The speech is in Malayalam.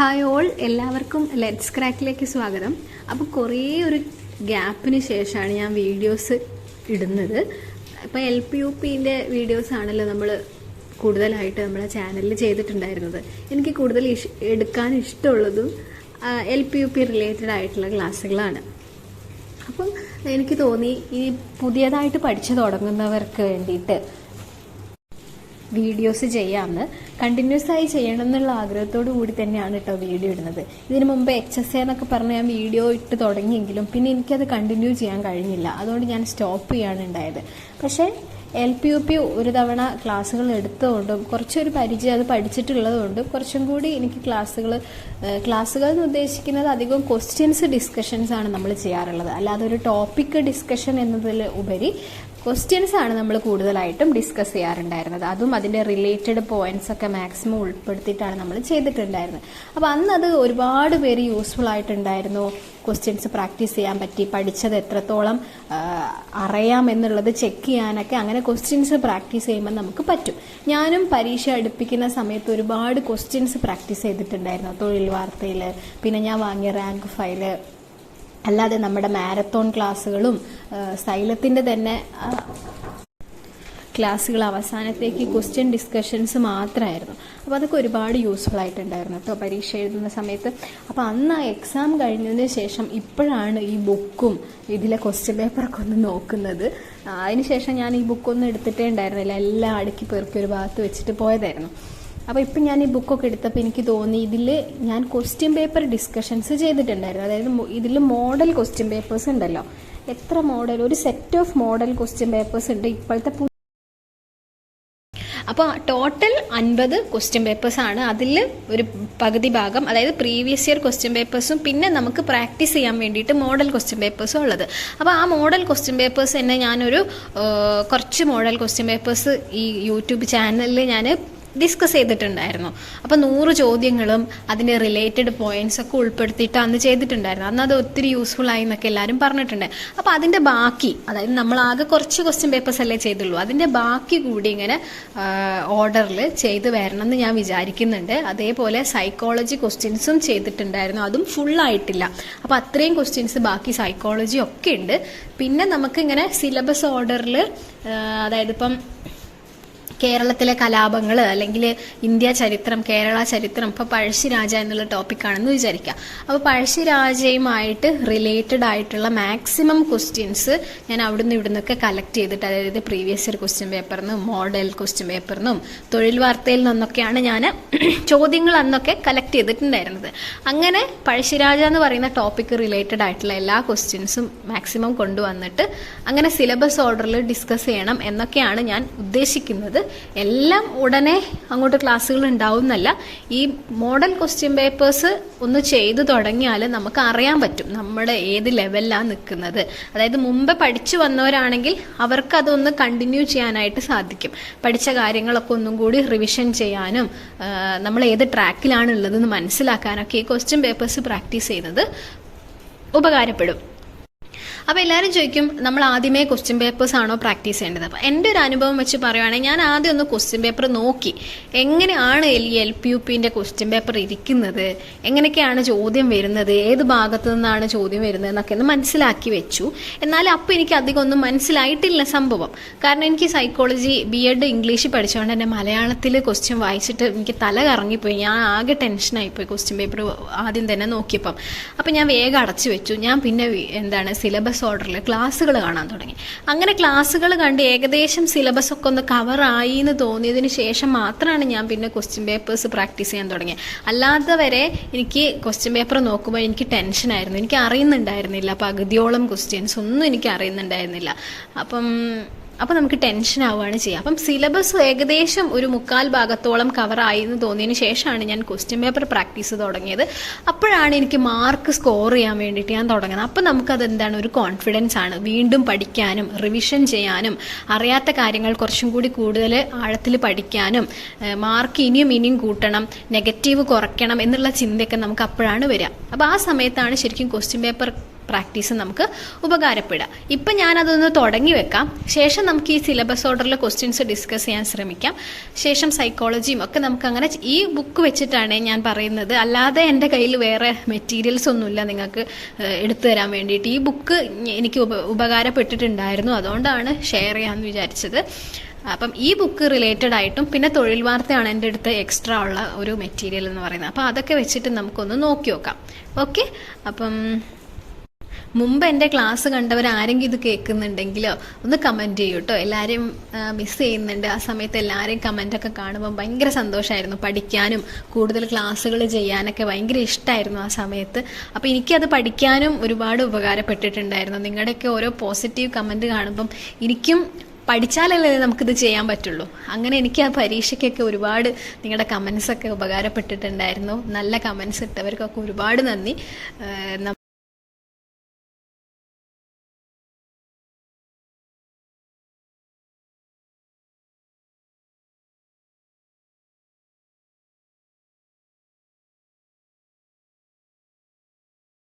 ഹായ് ഓൾ എല്ലാവർക്കും ലെറ്റ്സ് ക്രാക്കിലേക്ക് സ്വാഗതം. അപ്പോൾ കുറേ ഒരു ഗ്യാപ്പിന് ശേഷമാണ് ഞാൻ വീഡിയോസ് ഇടുന്നത്. ഇപ്പോൾ എൽ പി യു പിന്റെ വീഡിയോസ് ആണല്ലോ നമ്മൾ കൂടുതലായിട്ട് നമ്മളെ ചാനലിൽ ചെയ്തിട്ടുണ്ടായിരുന്നത്. എനിക്ക് കൂടുതൽ ഇഷ് എടുക്കാൻ ഇഷ്ടമുള്ളതും L P U P related ആയിട്ടുള്ള ക്ലാസ്സുകളാണ്. അപ്പം എനിക്ക് തോന്നി ഈ പുതിയതായിട്ട് പഠിച്ചു തുടങ്ങുന്നവർക്ക് വേണ്ടിയിട്ട് വീഡിയോസ് ചെയ്യാമെന്ന് കണ്ടിന്യൂസ് ആയി ചെയ്യണം എന്നുള്ള ആഗ്രഹത്തോടു കൂടി തന്നെയാണ് കേട്ടോ വീഡിയോ ഇടുന്നത്. ഇതിനു മുമ്പ് എച്ച് എസ് എന്നൊക്കെ പറഞ്ഞ് ഞാൻ വീഡിയോ ഇട്ട് തുടങ്ങിയെങ്കിലും പിന്നെ എനിക്കത് കണ്ടിന്യൂ ചെയ്യാൻ കഴിഞ്ഞില്ല. അതുകൊണ്ട് ഞാൻ സ്റ്റോപ്പ് ചെയ്യാണ് ഉണ്ടായത് പക്ഷേ എൽ പി യു പി ഒരു തവണ ക്ലാസ്സുകൾ എടുത്തുകൊണ്ടും കുറച്ചൊരു പരിചയം അത് പഠിച്ചിട്ടുള്ളതുകൊണ്ടും കുറച്ചും കൂടി എനിക്ക് ക്ലാസ്സുകൾ ക്ലാസ്സുകൾ എന്ന് ഉദ്ദേശിക്കുന്നത് അധികം ക്വസ്റ്റ്യൻസ് ഡിസ്കഷൻസ് ആണ് നമ്മൾ ചെയ്യാറുള്ളത്. അല്ലാതെ ഒരു ടോപ്പിക് ഡിസ്കഷൻ എന്നതിൽ ഉപരി ക്വസ്റ്റ്യൻസ് ആണ് നമ്മൾ കൂടുതലായിട്ടും ഡിസ്കസ് ചെയ്യാറുണ്ടായിരുന്നത്. അതും അതിന്റെ റിലേറ്റഡ് പോയിന്റ്സ് ഒക്കെ മാക്സിമം ഉൾപ്പെടുത്തിയിട്ടാണ് നമ്മൾ ചെയ്തിട്ടുണ്ടായിരുന്നത്. അപ്പോൾ അന്ന് അത് ഒരുപാട് പേര് യൂസ്ഫുൾ ആയിട്ടുണ്ടായിരുന്നു. ക്വസ്റ്റ്യൻസ് പ്രാക്ടീസ് ചെയ്യാൻ പറ്റി പഠിച്ചത് എത്രത്തോളം അറിയാം എന്നുള്ളത് ചെക്ക് ചെയ്യാനൊക്കെ അങ്ങനെ ക്വസ്റ്റ്യൻസ് പ്രാക്ടീസ് ചെയ്യുമ്പോൾ നമുക്ക് പറ്റും. ഞാനും പരീക്ഷ അടുപ്പിക്കുന്ന സമയത്ത് ഒരുപാട് ക്വസ്റ്റ്യൻസ് പ്രാക്ടീസ് ചെയ്തിട്ടുണ്ടായിരുന്നു. തൊഴിൽ വാർത്തയിൽ പിന്നെ ഞാൻ വാങ്ങിയ റാങ്ക് ഫയൽ അല്ലാതെ നമ്മുടെ മാരത്തോൺ ക്ലാസ്സുകളും സൈലത്തിന്റെ തന്നെ ക്ലാസ്സുകൾ അവസാനത്തേക്ക് ക്വസ്റ്റ്യൻ ഡിസ്കഷൻസ് മാത്രമായിരുന്നു. അപ്പോൾ അതൊക്കെ ഒരുപാട് യൂസ്ഫുൾ ആയിട്ടുണ്ടായിരുന്നു കേട്ടോ പരീക്ഷ എഴുതുന്ന സമയത്ത്. അപ്പോൾ അന്ന് ആ എക്സാം കഴിഞ്ഞതിന് ശേഷം ഇപ്പോഴാണ് ഈ ബുക്കും ഇതിലെ ക്വസ്റ്റ്യൻ പേപ്പറൊക്കെ ഒന്ന് നോക്കുന്നത്. അതിനുശേഷം ഞാൻ ഈ ബുക്കൊന്നും എടുത്തിട്ടേ ഉണ്ടായിരുന്നില്ല. എല്ലാം അടുക്കി പെറുക്കി ഒരു ഭാഗത്ത് വെച്ചിട്ട് പോയതായിരുന്നു. അപ്പോൾ ഇപ്പം ഞാൻ ഈ ബുക്കൊക്കെ എടുത്തപ്പോൾ എനിക്ക് തോന്നി ഇതിൽ ഞാൻ ക്വസ്റ്റ്യൻ പേപ്പർ ഡിസ്കഷൻസ് ചെയ്തിട്ടുണ്ടായിരുന്നു. അതായത് ഇതിൽ മോഡൽ ക്വസ്റ്റ്യൻ പേപ്പേഴ്സ് ഉണ്ടല്ലോ. എത്ര മോഡൽ ഒരു set of model question papers ഉണ്ട്. ഇപ്പോഴത്തെ അപ്പോൾ ടോട്ടൽ അൻപത് ക്വസ്റ്റ്യൻ ആണ്. അതിൽ ഒരു പകുതി ഭാഗം അതായത് പ്രീവിയസ് ഇയർ ക്വസ്റ്റ്യൻ പേപ്പേഴ്സും പിന്നെ നമുക്ക് പ്രാക്ടീസ് ചെയ്യാൻ വേണ്ടിയിട്ട് മോഡൽ ക്വസ്റ്റ്യൻ പേപ്പേഴ്സും ഉള്ളത്. അപ്പോൾ ആ മോഡൽ ക്വസ്റ്റ്യൻ പേപ്പേഴ്സ് തന്നെ ഞാനൊരു കുറച്ച് മോഡൽ ക്വസ്റ്റ്യൻ പേപ്പേഴ്സ് ഈ യൂട്യൂബ് ചാനലിൽ ഞാൻ ഡിസ്കസ് ചെയ്തിട്ടുണ്ടായിരുന്നു. അപ്പോൾ നൂറ് ചോദ്യങ്ങളും അതിന്റെ റിലേറ്റഡ് പോയിന്റ്സ് ഒക്കെ ഉൾപ്പെടുത്തിയിട്ട് അന്ന് ചെയ്തിട്ടുണ്ടായിരുന്നു. അന്ന് അത് ഒത്തിരി യൂസ്ഫുൾ ആയി എന്നൊക്കെ എല്ലാവരും പറഞ്ഞിട്ടുണ്ട്. അപ്പോൾ അതിന്റെ ബാക്കി അതായത് നമ്മൾ ആകെ കുറച്ച് ക്വസ്റ്റ്യൻ പേപ്പേഴ്സ് അല്ലേ ചെയ്തുള്ളൂ. അതിന്റെ ബാക്കി കൂടി ഇങ്ങനെ ഓർഡറിൽ ചെയ്ത് വരണം എന്ന് ഞാൻ വിചാരിക്കുന്നുണ്ട്. അതേപോലെ സൈക്കോളജി ക്വസ്റ്റ്യൻസും ചെയ്തിട്ടുണ്ടായിരുന്നു. അതും ഫുൾ ആയിട്ടില്ല. അപ്പോൾ അത്രയും ക്വസ്റ്റ്യൻസ് ബാക്കി സൈക്കോളജി ഒക്കെ ഉണ്ട്. പിന്നെ നമുക്ക് ഇങ്ങനെ സിലബസ് ഓർഡറിൽ അതായത് ഇപ്പം കേരളത്തിലെ കലാപങ്ങൾ അല്ലെങ്കിൽ ഇന്ത്യ ചരിത്രം കേരള ചരിത്രം ഇപ്പോൾ പഴശ്ശിരാജ എന്നുള്ള ടോപ്പിക്കാണെന്ന് വിചാരിക്കുക. അപ്പോൾ പഴശ്ശിരാജയുമായിട്ട് റിലേറ്റഡ് ആയിട്ടുള്ള മാക്സിമം ക്വസ്റ്റ്യൻസ് ഞാൻ അവിടുന്ന് ഇവിടുന്നൊക്കെ കളക്ട് ചെയ്തിട്ട് അതായത് പ്രീവിയസ് ഇയർ ക്വസ്റ്റ്യൻ പേപ്പറിനും മോഡൽ ക്വസ്റ്റ്യൻ പേപ്പറിനും തൊഴിൽ വാർത്തയിൽ നിന്നൊക്കെയാണ് ഞാൻ ചോദ്യങ്ങൾ അന്നൊക്കെ കളക്ട് ചെയ്തിട്ടുണ്ടായിരുന്നത്. അങ്ങനെ പഴശ്ശിരാജ എന്ന് പറയുന്ന ടോപ്പിക്ക് റിലേറ്റഡ് ആയിട്ടുള്ള എല്ലാ ക്വസ്റ്റ്യൻസും മാക്സിമം കൊണ്ടുവന്നിട്ട് അങ്ങനെ സിലബസ് ഓർഡറിൽ ഡിസ്കസ് ചെയ്യണം എന്നൊക്കെയാണ് ഞാൻ ഉദ്ദേശിക്കുന്നത്. എല്ലാം ഉടനെ അങ്ങോട്ട് ക്ലാസ്സുകൾ ഉണ്ടാവും എന്നല്ല ഈ മോഡൽ ക്വസ്റ്റ്യൻ പേപ്പേഴ്സ് ഒന്ന് ചെയ്തു തുടങ്ങിയാൽ നമുക്ക് അറിയാൻ പറ്റും നമ്മുടെ ഏത് ലെവലിലാണ് നിൽക്കുന്നത് അതായത് മുമ്പ് പഠിച്ചു വന്നവരാണെങ്കിൽ അവർക്ക് അതൊന്ന് കണ്ടിന്യൂ ചെയ്യാനായിട്ട് സാധിക്കും. പഠിച്ച കാര്യങ്ങളൊക്കെ ഒന്നും കൂടി റിവിഷൻ ചെയ്യാനും നമ്മൾ ഏത് ട്രാക്കിലാണ് ഉള്ളതെന്ന് മനസ്സിലാക്കാനൊക്കെ ഈ ക്വസ്റ്റ്യൻ പേപ്പേഴ്സ് പ്രാക്ടീസ് ചെയ്യുന്നത് ഉപകാരപ്പെടും. അപ്പോൾ എല്ലാവരും ചോദിക്കും നമ്മൾ ആദ്യമേ ക്വസ്റ്റ്യൻ പേപ്പേഴ്സ് ആണോ പ്രാക്ടീസ് ചെയ്യേണ്ടത്? അപ്പോൾ എന്റെ ഒരു അനുഭവം വെച്ച് പറയുവാണെങ്കിൽ ഞാൻ ആദ്യം ഒന്ന് ക്വസ്റ്റ്യൻ പേപ്പർ നോക്കി. എങ്ങനെയാണ് എൽ എൽ പി യു പിന്റെ ക്വസ്റ്റ്യൻ പേപ്പർ ഇരിക്കുന്നത്? എങ്ങനെയൊക്കെയാണ് ചോദ്യം വരുന്നത്? ഏത് ഭാഗത്തു നിന്നാണ് ചോദ്യം വരുന്നത് എന്നൊക്കെ ഒന്ന് മനസ്സിലാക്കി വെച്ചു. എന്നാൽ അപ്പോൾ എനിക്ക് അധികം ഒന്നും മനസ്സിലായിട്ടില്ല സംഭവം. കാരണം എനിക്ക് സൈക്കോളജി ബി എഡ് ഇംഗ്ലീഷ് പഠിച്ചുകൊണ്ട് തന്നെ മലയാളത്തിൽ ക്വസ്റ്റ്യൻ വായിച്ചിട്ട് എനിക്ക് തല കറങ്ങിപ്പോയി. ഞാൻ ആകെ ടെൻഷനായിപ്പോയി ക്വസ്റ്റ്യൻ പേപ്പർ ആദ്യം തന്നെ നോക്കിയപ്പം. അപ്പം ഞാൻ വേഗം അടച്ചു വെച്ചു. ഞാൻ പിന്നെ എന്താണ് സിലബസ് ഓർഡറിൽ ക്ലാസ്സുകൾ കാണാൻ തുടങ്ങി. അങ്ങനെ ക്ലാസ്സുകൾ കണ്ട് ഏകദേശം സിലബസ് ഒക്കെ ഒന്ന് കവറായി എന്ന് തോന്നിയതിന് ശേഷം മാത്രമാണ് ഞാൻ പിന്നെ ക്വസ്റ്റ്യൻ പേപ്പേഴ്സ് പ്രാക്ടീസ് ചെയ്യാൻ തുടങ്ങിയത് അല്ലാത്തവരെ എനിക്ക് ക്വസ്റ്റ്യൻ പേപ്പർ നോക്കുമ്പോൾ എനിക്ക് ടെൻഷനായിരുന്നു എനിക്ക് അറിയുന്നുണ്ടായിരുന്നില്ല. പകുതിയോളം ക്വസ്റ്റ്യൻസ് ഒന്നും എനിക്ക് അറിയുന്നുണ്ടായിരുന്നില്ല. അപ്പം അപ്പം നമുക്ക് ടെൻഷൻ ആവുകയാണ് ചെയ്യുക. അപ്പം സിലബസ് ഏകദേശം ഒരു മുക്കാൽ ഭാഗത്തോളം കവർ ആയി എന്ന് തോന്നിയതിന് ശേഷമാണ് ഞാൻ ക്വസ്റ്റ്യൻ പേപ്പർ പ്രാക്ടീസ് തുടങ്ങിയത്. അപ്പോഴാണ് എനിക്ക് മാർക്ക് സ്കോർ ചെയ്യാൻ വേണ്ടിയിട്ട് ഞാൻ തുടങ്ങുന്നത്. അപ്പം നമുക്കത് എന്താണ്? ഒരു കോൺഫിഡൻസ് ആണ്. വീണ്ടും പഠിക്കാനും റിവിഷൻ ചെയ്യാനും അറിയാത്ത കാര്യങ്ങൾ കുറച്ചും കൂടി കൂടുതൽ ആഴത്തിൽ പഠിക്കാനും മാർക്ക് ഇനിയും ഇനിയും കൂട്ടണം നെഗറ്റീവ് കുറയ്ക്കണം എന്നുള്ള ചിന്തയൊക്കെ നമുക്ക് അപ്പോഴാണ് വരിക. അപ്പോൾ ആ സമയത്താണ് ശരിക്കും ക്വസ്റ്റ്യൻ പേപ്പർ പ്രാക്ടീസ് നമുക്ക് ഉപകാരപ്പെടാം ഇപ്പം ഞാനതൊന്ന് തുടങ്ങി വെക്കാം. ശേഷം നമുക്ക് ഈ സിലബസ് ഓർഡറിൽ ക്വസ്റ്റ്യൻസ് ഡിസ്കസ് ചെയ്യാൻ ശ്രമിക്കാം. ശേഷം സൈക്കോളജിയും ഒക്കെ നമുക്ക് അങ്ങനെ ഈ ബുക്ക് വെച്ചിട്ടാണ് ഞാൻ പറയുന്നത്. അല്ലാതെ എന്റെ കയ്യിൽ വേറെ മെറ്റീരിയൽസ് ഒന്നുമില്ല നിങ്ങൾക്ക് എടുത്തു തരാൻ വേണ്ടിയിട്ട്. ഈ ബുക്ക് എനിക്ക് ഉപ ഉപകാരപ്പെട്ടിട്ടുണ്ടായിരുന്നു. അതുകൊണ്ടാണ് ഷെയർ ചെയ്യാമെന്ന് വിചാരിച്ചത്. അപ്പം ഈ ബുക്ക് റിലേറ്റഡ് ആയിട്ടും പിന്നെ തൊഴിൽ വാർത്തയാണ് എന്റെ അടുത്ത് എക്സ്ട്രാ ഉള്ള ഒരു മെറ്റീരിയൽ എന്ന് പറയുന്നത്. അപ്പോൾ അതൊക്കെ വെച്ചിട്ട് നമുക്കൊന്ന് നോക്കി നോക്കാം. ഓക്കെ അപ്പം മുമ്പ് എന്റെ ക്ലാസ് കണ്ടവർ ആരെങ്കിലും ഇത് കേൾക്കുന്നുണ്ടെങ്കിലോ ഒന്ന് കമന്റ് ചെയ്യൂ കേട്ടോ എല്ലാവരെയും മിസ് ചെയ്യുന്നുണ്ട്. ആ സമയത്ത് എല്ലാവരെയും കമന്റൊക്കെ കാണുമ്പോൾ ഭയങ്കര സന്തോഷമായിരുന്നു പഠിക്കാനും കൂടുതൽ ക്ലാസ്സുകൾ ചെയ്യാനൊക്കെ ഭയങ്കര ഇഷ്ടമായിരുന്നു ആ സമയത്ത്. അപ്പോൾ എനിക്കത് പഠിക്കാനും ഒരുപാട് ഉപകാരപ്പെട്ടിട്ടുണ്ടായിരുന്നു. നിങ്ങളുടെയൊക്കെ ഓരോ പോസിറ്റീവ് കമന്റ് കാണുമ്പം എനിക്കും പഠിച്ചാലല്ലേ നമുക്കിത് ചെയ്യാൻ പറ്റുള്ളൂ. അങ്ങനെ എനിക്ക് ആ പരീക്ഷയ്ക്കൊക്കെ ഒരുപാട് നിങ്ങളുടെ കമൻസൊക്കെ ഉപകാരപ്പെട്ടിട്ടുണ്ടായിരുന്നു. നല്ല കമൻസ് ഇട്ടവർക്കൊക്കെ ഒരുപാട് നന്ദി.